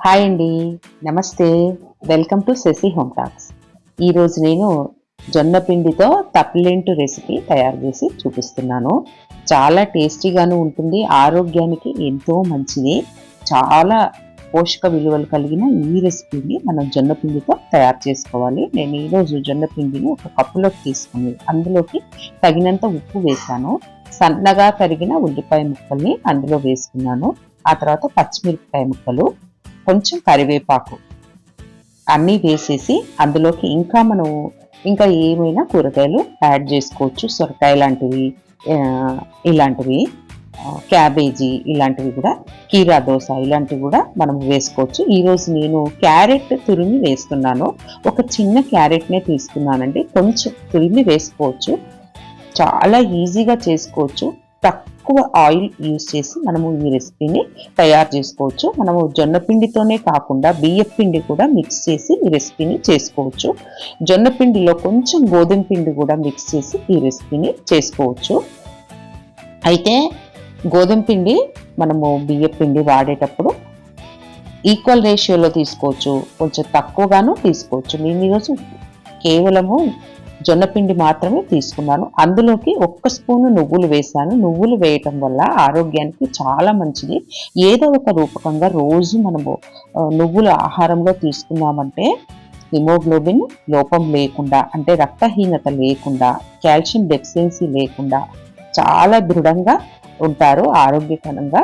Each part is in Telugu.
హాయ్ అండి. నమస్తే. Welcome to Sashi home talks. ఈరోజు నేను జొన్న పిండితో తప్పలేంటు రెసిపీ తయారు చేసి చూపిస్తున్నాను. చాలా టేస్టీగాను ఉంటుంది ఆరోగ్యానికి ఎంతో మంచిది. చాలా పోషక విలువలు కలిగిన ఈ రెసిపీని మనం జొన్న పిండితో తయారు చేసుకోవాలి. నేను ఈరోజు జొన్న పిండిని ఒక కప్పులోకి తీసుకుని అందులోకి తగినంత ఉప్పు వేశాను. సన్నగా తరిగిన ఉల్లిపాయ ముక్కల్ని అందులో వేసుకున్నాను. ఆ తర్వాత పచ్చిమిరపకాయ ముక్కలు కొంచెం కరివేపాకు అన్నీ వేసేసి అందులోకి ఇంకా మనం ఇంకా ఏమైనా కూరగాయలు యాడ్ చేసుకోవచ్చు. సొరకాయ లాంటివి ఇలాంటివి క్యాబేజీ ఇలాంటివి కూడా కీరా దోశ ఇలాంటివి కూడా మనం వేసుకోవచ్చు. ఈరోజు నేను క్యారెట్ తురిమి వేస్తున్నాను. ఒక చిన్న క్యారెట్నే తీసుకున్నానండి. కొంచెం తురిమి వేసుకోవచ్చు. చాలా ఈజీగా చేసుకోవచ్చు. తక్కువ తక్కువ ఆయిల్ యూస్ చేసి మనము ఈ రెసిపీని తయారు చేసుకోవచ్చు. మనము జొన్న పిండితోనే కాకుండా బియ్యం పిండి కూడా మిక్స్ చేసి ఈ రెసిపీని చేసుకోవచ్చు. జొన్న పిండిలో కొంచెం గోధుమ పిండి కూడా మిక్స్ చేసి ఈ రెసిపీని చేసుకోవచ్చు. అయితే గోధుమ పిండి మనము బియ్యం పిండి వాడేటప్పుడు ఈక్వల్ రేషియోలో తీసుకోవచ్చు. కొంచెం తక్కువగాను తీసుకోవచ్చు. నేను ఈరోజు కేవలము జొన్నపిండి మాత్రమే తీసుకున్నాను. అందులోకి ఒక్క స్పూను నువ్వులు వేశాను. నువ్వులు వేయటం వల్ల ఆరోగ్యానికి చాలా మంచిది. ఏదో ఒక రూపకంగా రోజు మనము నువ్వుల నువ్వులు ఆహారంలో తీసుకున్నామంటే హిమోగ్లోబిన్ లోపం లేకుండా అంటే రక్తహీనత లేకుండా కాల్షియం డెఫిషియన్సీ లేకుండా చాలా దృఢంగా ఉంటారు ఆరోగ్యకరంగా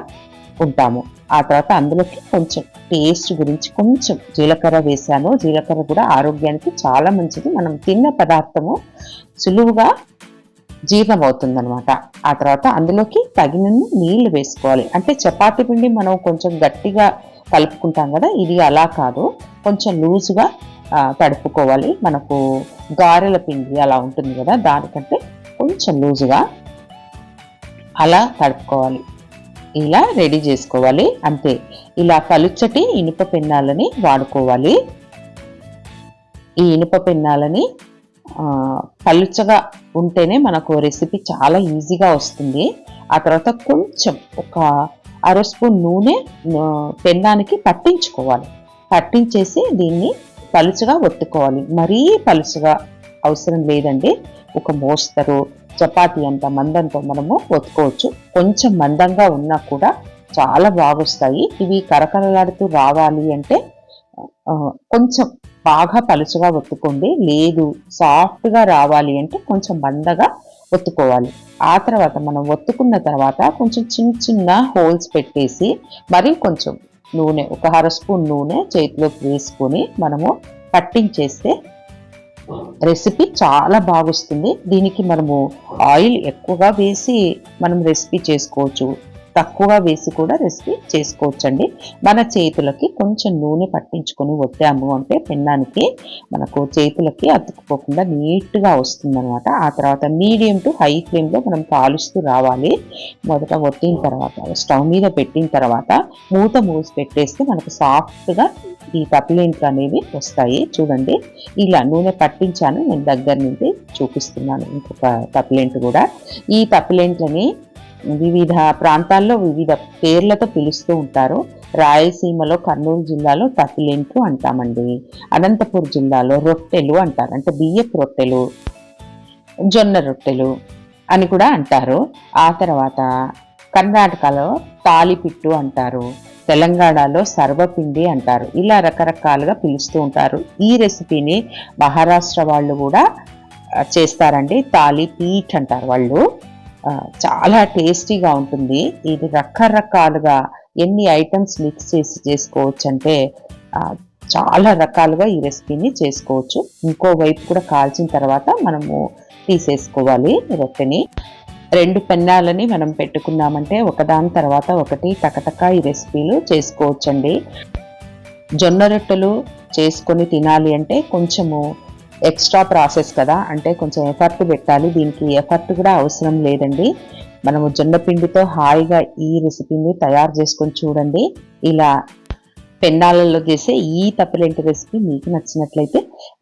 ఉంటాము ఆ తర్వాత అందులోకి కొంచెం టేస్ట్ గురించి కొంచెం జీలకర్ర వేసాను జీలకర్ర కూడా ఆరోగ్యానికి చాలా మంచిది. మనం తిన్న పదార్థము సులువుగా జీర్ణం అవుతుందనమాట ఆ తర్వాత అందులోకి తగినన్ని నీళ్ళు వేసుకోవాలి. అంటే చపాతీ పిండి మనం కొంచెం గట్టిగా కలుపుకుంటాం కదా ఇది అలా కాదు. కొంచెం లూజుగా తడుపుకోవాలి. మనకు గారెల పిండి అలా ఉంటుంది కదా దానికంటే కొంచెం లూజుగా అలా తడుపుకోవాలి. ఇలా రెడీ చేసుకోవాలి. అంతే. ఇలా పలుచ్చటి ఇనుప పెన్నాలని వాడుకోవాలి. ఈ ఇనుప పెన్నాలని పలుచగా ఉంటేనే మనకు రెసిపీ చాలా ఈజీగా వస్తుంది. ఆ తర్వాత కొంచెం ఒక అర స్పూన్ నూనె పెన్నానికి పట్టించుకోవాలి. పట్టించేసి దీన్ని పలుచగా ఒత్తుకోవాలి. మరీ పలుచగా అవసరం లేదండి. ఒక మోస్తరు చపాతీ అంత మందంతో మనము ఒత్తుకోవచ్చు. కొంచెం మందంగా ఉన్నా కూడా చాలా బాగొస్తాయి. ఇవి కరకరలాడుతూ రావాలి అంటే కొంచెం బాగా పలుచగా ఒత్తుకోండి. లేదు సాఫ్ట్గా రావాలి అంటే కొంచెం మందగా ఒత్తుకోవాలి. ఆ తర్వాత మనం ఒత్తుకున్న తర్వాత కొంచెం చిన్న చిన్న హోల్స్ పెట్టేసి మరి కొంచెం నూనె ఒక అర స్పూన్ నూనె చేతిలోకి వేసుకొని మనము పట్టించేస్తే రెసిపీ చాలా బాగుస్తుంది దీనికి మనము ఆయిల్ ఎక్కువగా వేసి మనం రెసిపీ చేసుకోవచ్చు. తక్కువగా వేసి కూడా రెసిపీ చేసుకోవచ్చండి. మన చేతులకి కొంచెం నూనె పట్టించుకొని ఒత్తాము అంటే పెన్నానికి మనకు చేతులకి అతుక్కుపోకుండా నీట్గా వస్తుందన్నమాట. ఆ తర్వాత మీడియం టు హై ఫ్లేమ్లో మనం కాలుస్తూ రావాలి. మొదట వట్టిన తర్వాత స్టవ్ మీద పెట్టిన తర్వాత మూత మూసి పెట్టేస్తే మనకు సాఫ్ట్గా ఈ తప్పిలేంట్లు అనేవి వస్తాయి. చూడండి ఇలా నూనె పట్టించాను. నేను దగ్గర నుండి చూపిస్తున్నాను ఇంకొక తప్పిలేంటు కూడా. ఈ తప్పిలేంట్లని వివిధ ప్రాంతాల్లో వివిధ పేర్లతో పిలుస్తూ ఉంటారు. రాయలసీమలో కర్నూలు జిల్లాలో తప్పిలేంట్లు అంటామండి. అనంతపూర్ జిల్లాలో రొట్టెలు అంటారు. అంటే బియ్యపు రొట్టెలు జొన్న రొట్టెలు అని కూడా అంటారు. ఆ తర్వాత కర్ణాటకలో తాలిపిట్టు అంటారు. తెలంగాణలో సర్వపిండి అంటారు. ఇలా రకరకాలుగా పిలుస్తూ ఉంటారు. ఈ రెసిపీని మహారాష్ట్ర వాళ్ళు కూడా చేస్తారండి. తాలి పీట్ అంటారు వాళ్ళు. చాలా టేస్టీగా ఉంటుంది. ఇది రకరకాలుగా ఎన్ని ఐటమ్స్ మిక్స్ చేసి చేసుకోవచ్చు అంటే చాలా రకాలుగా ఈ రెసిపీని చేసుకోవచ్చు. ఇంకో వైపు కూడా కాల్చిన తర్వాత మనము తీసేసుకోవాలి రొట్టెని. రెండు పెన్నాలని మనం పెట్టుకున్నామంటే ఒకదాని తర్వాత ఒకటి టకటక ఈ రెసిపీలు చేసుకోవచ్చండి. జొన్న రొట్టెలు చేసుకొని తినాలి అంటే కొంచెము ఎక్స్ట్రా ప్రాసెస్ కదా. అంటే కొంచెం ఎఫర్ట్ పెట్టాలి. దీనికి ఎఫర్ట్ కూడా అవసరం లేదండి. మనము జొన్న పిండితో హాయిగా ఈ రెసిపీని తయారు చేసుకొని చూడండి. ఇలా పెన్నాలలో చేసే ఈ తప్పలేంటి రెసిపీ మీకు నచ్చినట్లయితే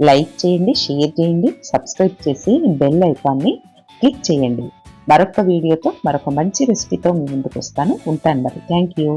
లైక్ చేయండి షేర్ చేయండి సబ్స్క్రైబ్ చేసి బెల్ ఐకాన్ని క్లిక్ చేయండి. మరొక వీడియోతో మరొక మంచి రెసిపీతో మీ ముందుకు వస్తాను. ఉంటాను మరి. Thank you.